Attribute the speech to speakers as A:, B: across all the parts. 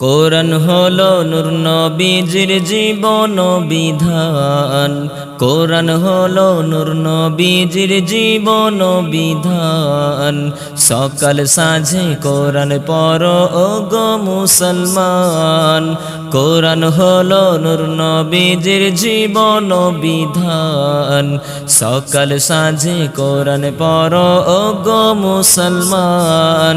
A: কোরআন হলো নূর নবীজির জীবন বিধান। কোরআন হলো নূর নবীজির জীবন বিধান। সকাল সাঁঝে কোরআন পর ও মুসলমান। কোরআন হলো নূর নবীজির জীবন বিধান। সকাল সাঁঝে কোরআন পর ও মুসলমান।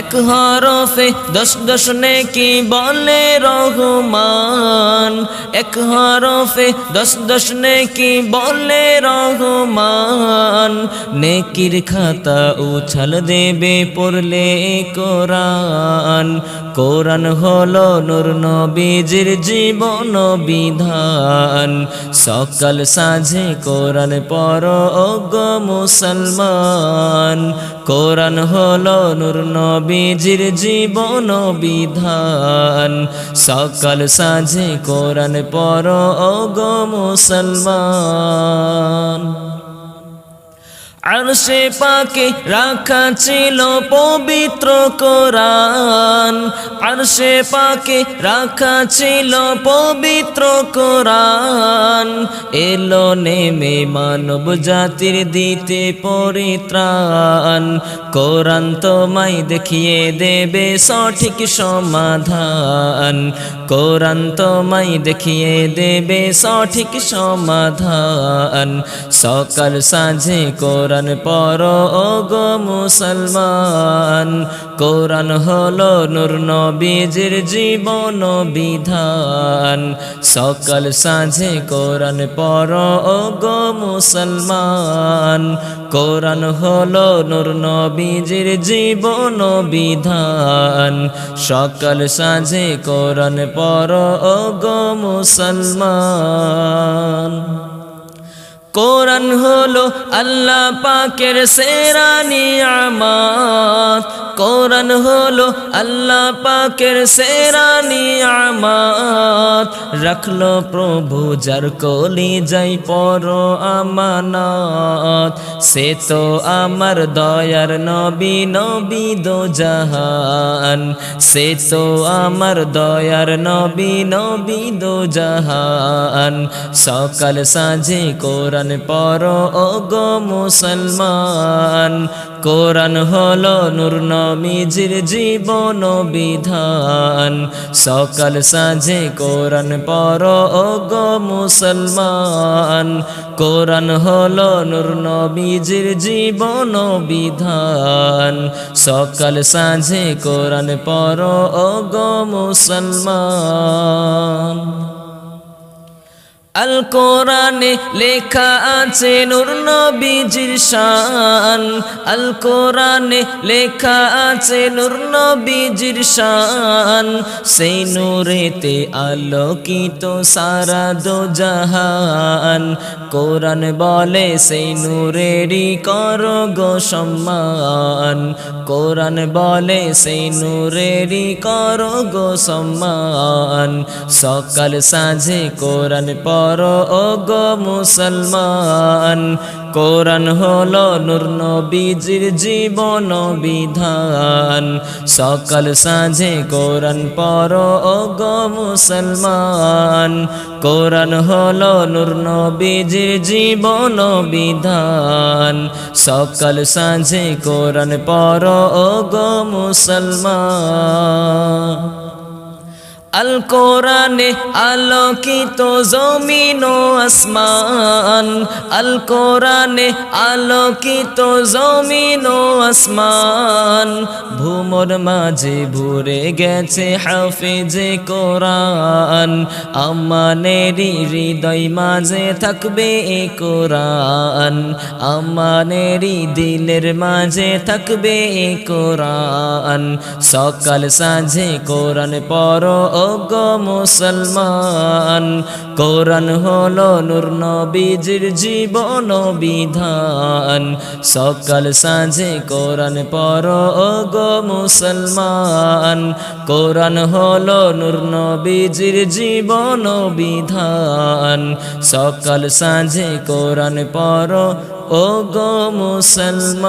A: এক হরফে দশ দশ নেকি বলে রহমান। এক হরফে দশ দশ নেকি বলে রহমান? নেকির খাতা উছাল দেবে পড়লে কোরআন। কোরআন হলো নূর নবীজির জীবন বিধান। সকাল সাঁঝে কোরআন পর গো মুসলমান। কোরআন হলো নূর নবীজির জীবন বিধান। সকাল সাঁঝে কোরআন পর গো মুসলমান। আরশে পাকে রাখা ছিল পবিত্র কোরআন। আরশে পাকে রাখা ছিল পবিত্র কোরআন। এলো নেমে মানব জাতির দিতে পরিত্রাণ। কোরআন তোমায় দেখিয়ে দেবে সঠিক সমাধান। কোরআন তোমায় দেখিয়ে দেবে সঠিক সমাধান। সকাল সাঁঝে কোরআন পর ও গো মুসলমান। কোরআন হলো নূর নবীজির জীবন বিধান। সকাল সাঁঝে কোরআন পর গো মুসলমান। কোরআন হলো নূর নবীজির জীবন বিধান। সকাল সাঁঝে কোরআন পর গো মুসলমান। কোরআন হলো আল্লাহ পাকের সেরা নিয়ামত। কোরআন হলো আল্লাহ পাকের সেরা নিয়ামত। রাখল প্রভু যার কলি যাই পর আমানত। সে তো আমার দয়ার নবী নবী দো জাহান। সে তো আমার দয়ার নবী নবী দো জাহান। সকাল সাঁঝে কোরআন পর ও গো মুসলমান। কোরআন হল নূর নবীজির জীবন বিধান। সকাল সাঁঝে কোরআন পর ও গো মুসলমান। কোরআন হল নূর নবীজির জীবন বিধান। সকাল সাঁঝে কোরআন পর ও গো মুসলমান। আল কোরআনে লেখা আছে নূর নবীজির শান। আল কোরআনে লেখা আছে নূর নবীজির শান। সেই নূরেতে আলোকিত সারা দো জাহান কোরআন বলে সেই নূরেরই কর গো সম্মান। কোরআন বলে সেই নূরেরই কর গো সম্মান। সকাল সাঁঝে কোরআন পর ও গো মুসলমান। কোরআন হলো নূর নবীজির জীবন বিধান। সকাল সাঁঝে কোরআন পর ও গো মুসলমান। কোরআন হলো নূর নবীজির জীবন বিধান। সকাল সাঁঝে কোরআন পর ও গো মুসলমান। আল কোরআনে আলোকিত জমিন ও আসমান। আল কোরআনে আলোকিত জমিন ও আসমান। ভূমর মাঝে ভরে গেছে হাফেজে কোরআন। আমানেরই হৃদয় মাঝে থাকবে এ কোরআন। আমানেরই দিলের মাঝে থাকবে এ কোরআন। সকাল সাঁঝে কোরআন পর গো মুসলমান, কোরআন হলো নূর নবীজির জীবন বিধান। সকাল সাঁঝে কোরআন পর গো মুসলমান, কোরআন হলো নূর নবীজির জীবন বিধান। সকাল সাঁঝে কোরআন পর ও গো মুসলমান।